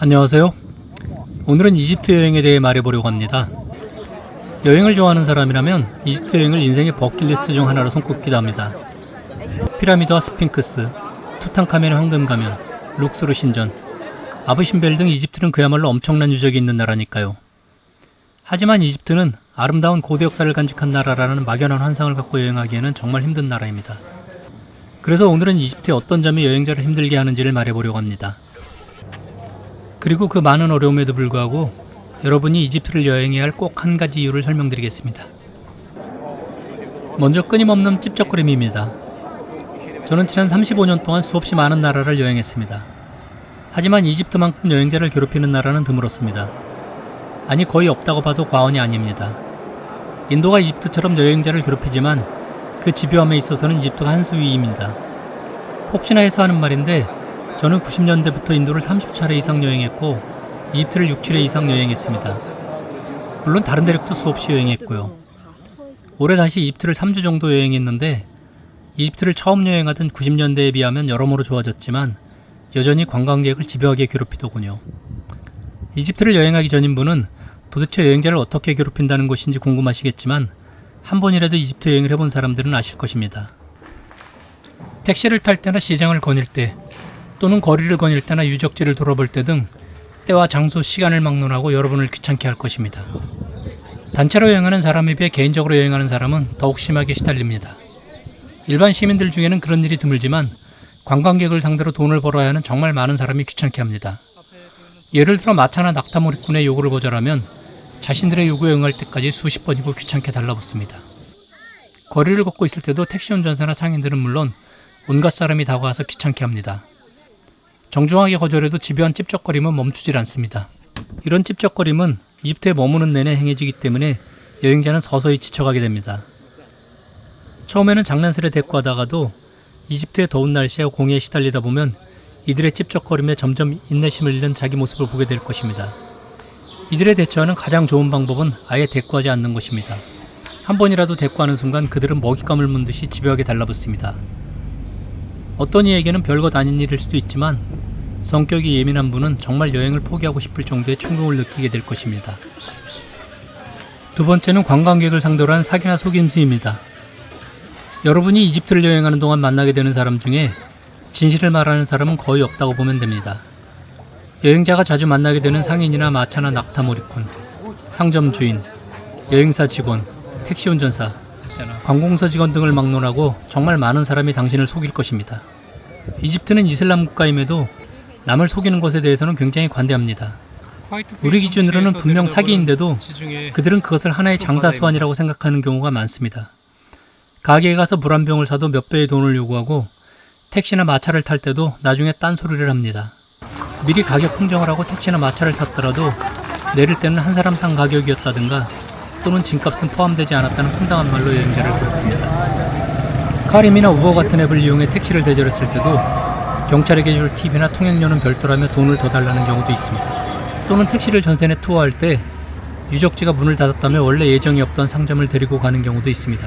안녕하세요. 오늘은 이집트 여행에 대해 말해보려고 합니다. 여행을 좋아하는 사람이라면 이집트 여행을 인생의 버킷리스트 중 하나로 손꼽기도 합니다. 피라미드와 스핑크스, 투탕카멘의 황금 가면, 룩스르 신전, 아부신벨 등 이집트는 그야말로 엄청난 유적이 있는 나라니까요. 하지만 이집트는 아름다운 고대 역사를 간직한 나라라는 막연한 환상을 갖고 여행하기에는 정말 힘든 나라입니다. 그래서 오늘은 이집트의 어떤 점이 여행자를 힘들게 하는지를 말해보려고 합니다. 그리고 그 많은 어려움에도 불구하고 여러분이 이집트를 여행해야 할 꼭 한 가지 이유를 설명드리겠습니다. 먼저 끊임없는 찝쩍거림입니다. 저는 지난 35년 동안 수없이 많은 나라를 여행했습니다. 하지만 이집트만큼 여행자를 괴롭히는 나라는 드물었습니다. 아니 거의 없다고 봐도 과언이 아닙니다. 인도가 이집트처럼 여행자를 괴롭히지만 그 집요함에 있어서는 이집트가 한 수 위입니다. 혹시나 해서 하는 말인데 저는 90년대부터 인도를 30차례 이상 여행했고 이집트를 6차례 이상 여행했습니다. 물론 다른 대륙도 수없이 여행했고요. 올해 다시 이집트를 3주 정도 여행했는데 이집트를 처음 여행하던 90년대에 비하면 여러모로 좋아졌지만 여전히 관광객을 집요하게 괴롭히더군요. 이집트를 여행하기 전인 분은 도대체 여행자를 어떻게 괴롭힌다는 것인지 궁금하시겠지만 한 번이라도 이집트 여행을 해본 사람들은 아실 것입니다. 택시를 탈 때나 시장을 거닐 때 또는 거리를 거닐 때나 유적지를 돌아볼 때 등 때와 장소, 시간을 막론하고 여러분을 귀찮게 할 것입니다. 단체로 여행하는 사람에 비해 개인적으로 여행하는 사람은 더욱 심하게 시달립니다. 일반 시민들 중에는 그런 일이 드물지만 관광객을 상대로 돈을 벌어야 하는 정말 많은 사람이 귀찮게 합니다. 예를 들어 마차나 낙타몰이꾼의 요구를 거절하면 자신들의 요구에 응할 때까지 수십 번이고 귀찮게 달라붙습니다. 거리를 걷고 있을 때도 택시 운전사나 상인들은 물론 온갖 사람이 다가와서 귀찮게 합니다. 정중하게 거절해도 집요한 찝쩍거림은 멈추질 않습니다. 이런 찝쩍거림은 이집트에 머무는 내내 행해지기 때문에 여행자는 서서히 지쳐가게 됩니다. 처음에는 장난스레 대꾸하다가도 이집트의 더운 날씨에 공해에 시달리다 보면 이들의 찝쩍거림에 점점 인내심을 잃는 자기 모습을 보게 될 것입니다. 이들의 대처하는 가장 좋은 방법은 아예 대꾸하지 않는 것입니다. 한 번이라도 대꾸하는 순간 그들은 먹잇감을 문 듯이 집요하게 달라붙습니다. 어떤 이에게는 별것 아닌 일일 수도 있지만 성격이 예민한 분은 정말 여행을 포기하고 싶을 정도의 충동을 느끼게 될 것입니다. 두 번째는 관광객을 상대로 한 사기나 속임수입니다. 여러분이 이집트를 여행하는 동안 만나게 되는 사람 중에 진실을 말하는 사람은 거의 없다고 보면 됩니다. 여행자가 자주 만나게 되는 상인이나 마차나 낙타몰이꾼, 상점 주인, 여행사 직원, 택시 운전사, 관공서 직원 등을 막론하고 정말 많은 사람이 당신을 속일 것입니다. 이집트는 이슬람 국가임에도 남을 속이는 것에 대해서는 굉장히 관대합니다. 우리 기준으로는 분명 사기인데도 그들은 그것을 하나의 장사 수완이라고 생각하는 경우가 많습니다. 가게에 가서 물 한 병을 사도 몇 배의 돈을 요구하고 택시나 마차를 탈 때도 나중에 딴소리를 합니다. 미리 가격 흥정을 하고 택시나 마차를 탔더라도 내릴 때는 한 사람당 가격이었다든가 또는 짐값은 포함되지 않았다는 황당한 말로 여행자를 괴롭힙니다. 카림이나 우버 같은 앱을 이용해 택시를 대절했을 때도 경찰에게 줄 팁이나 통행료는 별도라며 돈을 더 달라는 경우도 있습니다. 또는 택시를 전세내 투어할 때 유적지가 문을 닫았다며 원래 예정이 없던 상점을 데리고 가는 경우도 있습니다.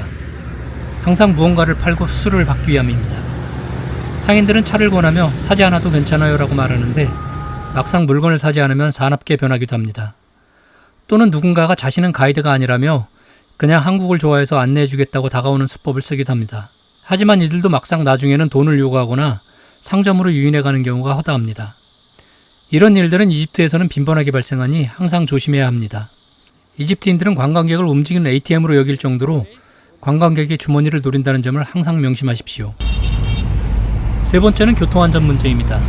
항상 무언가를 팔고 수수료를 받기 위함입니다. 상인들은 차를 권하며 사지 않아도 괜찮아요 라고 말하는데 막상 물건을 사지 않으면 사납게 변하기도 합니다. 또는 누군가가 자신은 가이드가 아니라며 그냥 한국을 좋아해서 안내해 주겠다고 다가오는 수법을 쓰기도 합니다. 하지만 이들도 막상 나중에는 돈을 요구하거나 상점으로 유인해 가는 경우가 허다합니다. 이런 일들은 이집트에서는 빈번하게 발생하니 항상 조심해야 합니다. 이집트인들은 관광객을 움직이는 ATM으로 여길 정도로 관광객의 주머니를 노린다는 점을 항상 명심하십시오. 세 번째는 교통안전 문제입니다.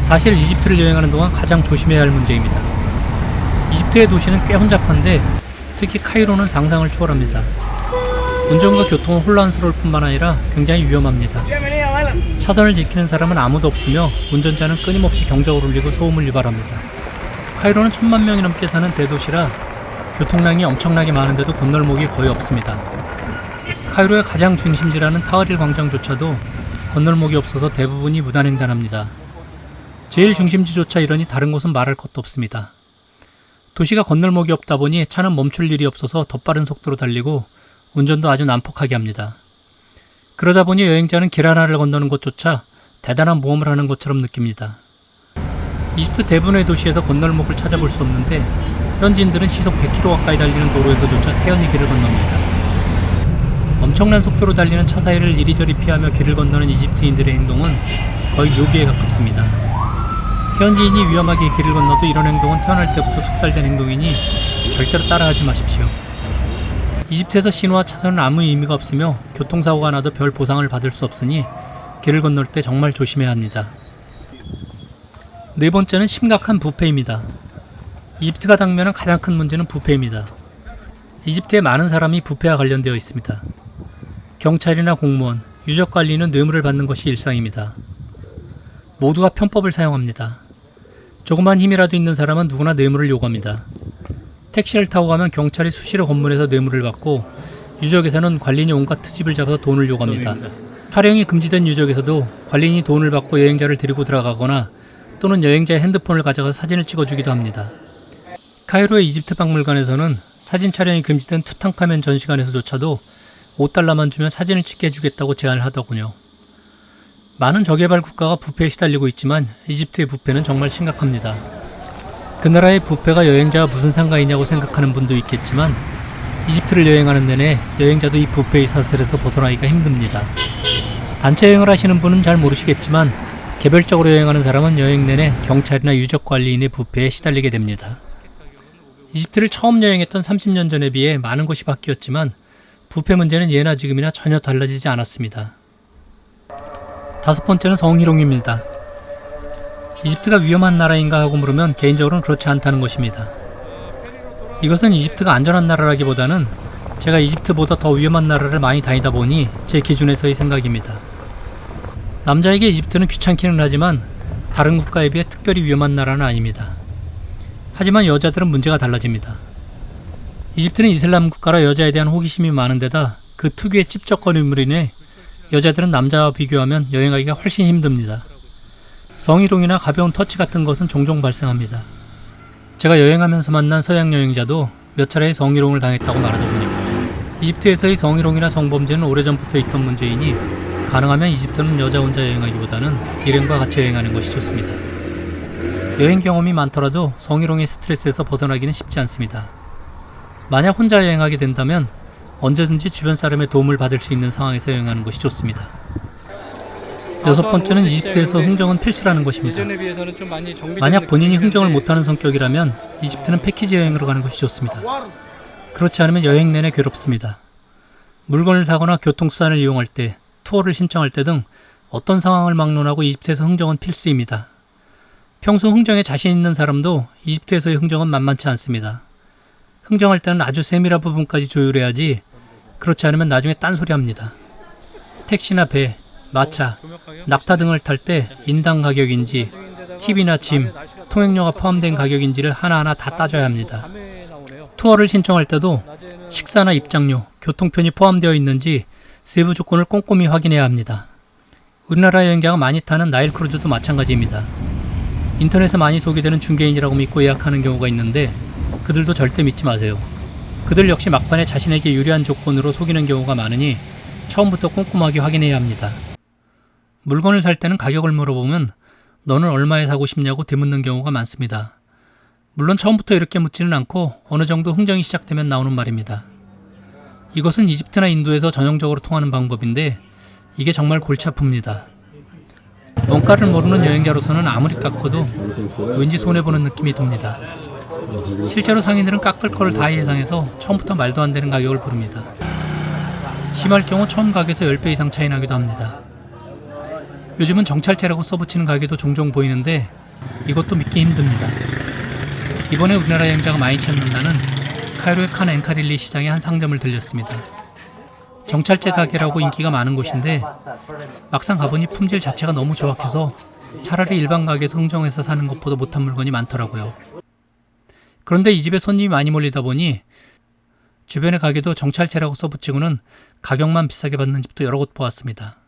사실 이집트를 여행하는 동안 가장 조심해야 할 문제입니다. 이집트의 도시는 꽤 혼잡한데 특히 카이로는 상상을 초월합니다. 운전과 교통은 혼란스러울 뿐만 아니라 굉장히 위험합니다. 차선을 지키는 사람은 아무도 없으며 운전자는 끊임없이 경적을 울리고 소음을 유발합니다. 카이로는 천만 명이 넘게 사는 대도시라 교통량이 엄청나게 많은데도 건널목이 거의 없습니다. 카이로의 가장 중심지라는 타흐릴 광장조차도 건널목이 없어서 대부분이 무단횡단합니다. 제일 중심지조차 이러니 다른 곳은 말할 것도 없습니다. 도시가 건널목이 없다 보니 차는 멈출 일이 없어서 더 빠른 속도로 달리고 운전도 아주 난폭하게 합니다. 그러다 보니 여행자는 길 하나를 건너는 것조차 대단한 모험을 하는 것처럼 느낍니다. 이집트 대부분의 도시에서 건널목을 찾아볼 수 없는데 현지인들은 시속 100km 가까이 달리는 도로에서조차 태연히 길을 건넙니다. 엄청난 속도로 달리는 차 사이를 이리저리 피하며 길을 건너는 이집트인들의 행동은 거의 요기에 가깝습니다. 현지인이 위험하게 길을 건너도 이런 행동은 태어날 때부터 숙달된 행동이니 절대로 따라하지 마십시오. 이집트에서 신호와 차선은 아무 의미가 없으며 교통사고가 나도 별 보상을 받을 수 없으니 길을 건널 때 정말 조심해야 합니다. 네 번째는 심각한 부패입니다. 이집트가 당면한 가장 큰 문제는 부패입니다. 이집트에 많은 사람이 부패와 관련되어 있습니다. 경찰이나 공무원, 유적 관리는 뇌물을 받는 것이 일상입니다. 모두가 편법을 사용합니다. 조그만 힘이라도 있는 사람은 누구나 뇌물을 요구합니다. 택시를 타고 가면 경찰이 수시로 검문해서 뇌물을 받고 유적에서는 관리인이 온갖 트집을 잡아서 돈을 요구합니다. 촬영이 금지된 유적에서도 관리인이 돈을 받고 여행자를 데리고 들어가거나 또는 여행자의 핸드폰을 가져가 사진을 찍어주기도 합니다. 카이로의 이집트 박물관에서는 사진 촬영이 금지된 투탕카멘 전시관에서조차도 5달러만 주면 사진을 찍게 해주겠다고 제안을 하더군요. 많은 저개발 국가가 부패에 시달리고 있지만 이집트의 부패는 정말 심각합니다. 그 나라의 부패가 여행자와 무슨 상관이냐고 생각하는 분도 있겠지만 이집트를 여행하는 내내 여행자도 이 부패의 사슬에서 벗어나기가 힘듭니다. 단체 여행을 하시는 분은 잘 모르시겠지만 개별적으로 여행하는 사람은 여행 내내 경찰이나 유적 관리인의 부패에 시달리게 됩니다. 이집트를 처음 여행했던 30년 전에 비해 많은 것이 바뀌었지만 부패 문제는 예나 지금이나 전혀 달라지지 않았습니다. 다섯 번째는 성희롱입니다. 이집트가 위험한 나라인가 하고 물으면 개인적으로는 그렇지 않다는 것입니다. 이것은 이집트가 안전한 나라라기보다는 제가 이집트보다 더 위험한 나라를 많이 다니다 보니 제 기준에서의 생각입니다. 남자에게 이집트는 귀찮기는 하지만 다른 국가에 비해 특별히 위험한 나라는 아닙니다. 하지만 여자들은 문제가 달라집니다. 이집트는 이슬람 국가라 여자에 대한 호기심이 많은 데다 그 특유의 찝쩍거림으로 인해 여자들은 남자와 비교하면 여행하기가 훨씬 힘듭니다. 성희롱이나 가벼운 터치 같은 것은 종종 발생합니다. 제가 여행하면서 만난 서양 여행자도 몇 차례 성희롱을 당했다고 말하더군요. 이집트에서의 성희롱이나 성범죄는 오래전부터 있던 문제이니 가능하면 이집트는 여자 혼자 여행하기보다는 일행과 같이 여행하는 것이 좋습니다. 여행 경험이 많더라도 성희롱의 스트레스에서 벗어나기는 쉽지 않습니다. 만약 혼자 여행하게 된다면 언제든지 주변 사람의 도움을 받을 수 있는 상황에서 여행하는 것이 좋습니다. 여섯 번째는 이집트에서 흥정은 필수라는 것입니다. 만약 본인이 흥정을 못하는 성격이라면 이집트는 패키지 여행으로 가는 것이 좋습니다. 그렇지 않으면 여행 내내 괴롭습니다. 물건을 사거나 교통수단을 이용할 때, 투어를 신청할 때 등 어떤 상황을 막론하고 이집트에서 흥정은 필수입니다. 평소 흥정에 자신 있는 사람도 이집트에서의 흥정은 만만치 않습니다. 흥정할 때는 아주 세밀한 부분까지 조율해야지 그렇지 않으면 나중에 딴소리 합니다. 택시나 배, 마차, 낙타 등을 탈 때 인당 가격인지 팁이나 짐, 통행료가 포함된 가격인지를 하나하나 다 따져야 합니다. 투어를 신청할 때도 식사나 입장료, 교통편이 포함되어 있는지 세부 조건을 꼼꼼히 확인해야 합니다. 우리나라 여행자가 많이 타는 나일 크루즈도 마찬가지입니다. 인터넷에 많이 소개되는 중개인이라고 믿고 예약하는 경우가 있는데 그들도 절대 믿지 마세요. 그들 역시 막판에 자신에게 유리한 조건으로 속이는 경우가 많으니 처음부터 꼼꼼하게 확인해야 합니다. 물건을 살 때는 가격을 물어보면 너는 얼마에 사고 싶냐고 되묻는 경우가 많습니다. 물론 처음부터 이렇게 묻지는 않고 어느 정도 흥정이 시작되면 나오는 말입니다. 이것은 이집트나 인도에서 전형적으로 통하는 방법인데 이게 정말 골치 아픕니다. 원가를 모르는 여행자로서는 아무리 깎아도 왠지 손해보는 느낌이 듭니다. 실제로 상인들은 깎을 거를 다 예상해서 처음부터 말도 안 되는 가격을 부릅니다. 심할 경우 처음 가격에서 10배 이상 차이 나기도 합니다. 요즘은 정찰제라고 써붙이는 가게도 종종 보이는데 이것도 믿기 힘듭니다. 이번에 우리나라 여행자가 많이 찾는다는 카이로의 칸 엔카릴리 시장의 한 상점을 들렸습니다. 정찰제 가게라고 인기가 많은 곳인데 막상 가보니 품질 자체가 너무 조악해서 차라리 일반 가게에서 흥정해서 사는 것보다 못한 물건이 많더라고요. 그런데 이 집에 손님이 많이 몰리다 보니 주변의 가게도 정찰제라고 써붙이고는 가격만 비싸게 받는 집도 여러 곳 보았습니다.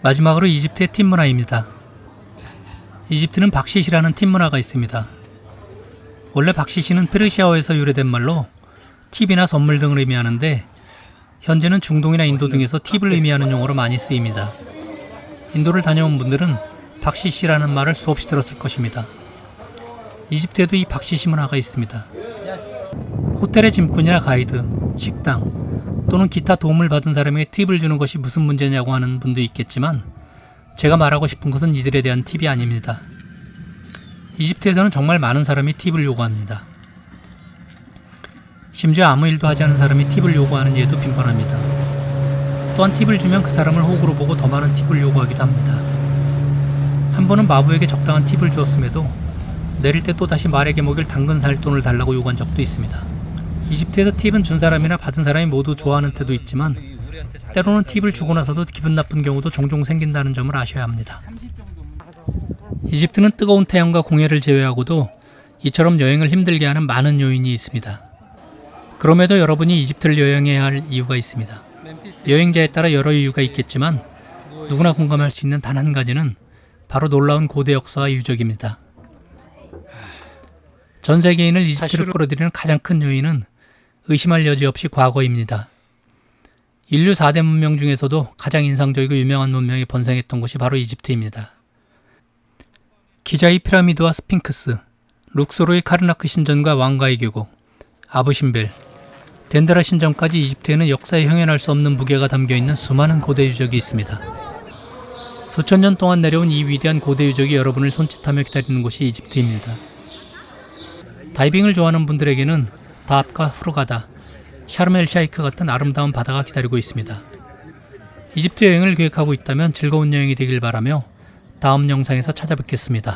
마지막으로 이집트의 팀 문화입니다. 이집트는 박시시라는 팀 문화가 있습니다. 원래 박시시는 페르시아어에서 유래된 말로 팁이나 선물 등을 의미하는데 현재는 중동이나 인도 등에서 팁을 의미하는 용어로 많이 쓰입니다. 인도를 다녀온 분들은 박시시라는 말을 수없이 들었을 것입니다. 이집트에도 이 박시시 문화가 있습니다. 호텔의 짐꾼이나 가이드, 식당 또는 기타 도움을 받은 사람에게 팁을 주는 것이 무슨 문제냐고 하는 분도 있겠지만 제가 말하고 싶은 것은 이들에 대한 팁이 아닙니다. 이집트에서는 정말 많은 사람이 팁을 요구합니다. 심지어 아무 일도 하지 않은 사람이 팁을 요구하는 예도 빈번합니다. 또한 팁을 주면 그 사람을 호구로 보고 더 많은 팁을 요구하기도 합니다. 한 번은 마부에게 적당한 팁을 주었음에도 내릴 때 또다시 말에게 먹일 당근 살 돈을 달라고 요구한 적도 있습니다. 이집트에서 팁은 준 사람이나 받은 사람이 모두 좋아하는 때도 있지만 때로는 팁을 주고 나서도 기분 나쁜 경우도 종종 생긴다는 점을 아셔야 합니다. 이집트는 뜨거운 태양과 공해를 제외하고도 이처럼 여행을 힘들게 하는 많은 요인이 있습니다. 그럼에도 여러분이 이집트를 여행해야 할 이유가 있습니다. 여행자에 따라 여러 이유가 있겠지만 누구나 공감할 수 있는 단 한 가지는 바로 놀라운 고대 역사와 유적입니다. 전 세계인을 이집트로 끌어들이는 가장 큰 요인은 의심할 여지 없이 과거입니다. 인류 4대 문명 중에서도 가장 인상적이고 유명한 문명이 번성했던 곳이 바로 이집트입니다. 기자의 피라미드와 스핑크스, 룩소르의 카르나크 신전과 왕가의 계곡, 아부신벨, 덴드라 신전까지 이집트에는 역사에 형연할 수 없는 무게가 담겨 있는 수많은 고대 유적이 있습니다. 수천 년 동안 내려온 이 위대한 고대 유적이 여러분을 손짓하며 기다리는 곳이 이집트입니다. 다이빙을 좋아하는 분들에게는 다합과 후르가다, 샤르멜 샤이크 같은 아름다운 바다가 기다리고 있습니다. 이집트 여행을 계획하고 있다면 즐거운 여행이 되길 바라며 다음 영상에서 찾아뵙겠습니다.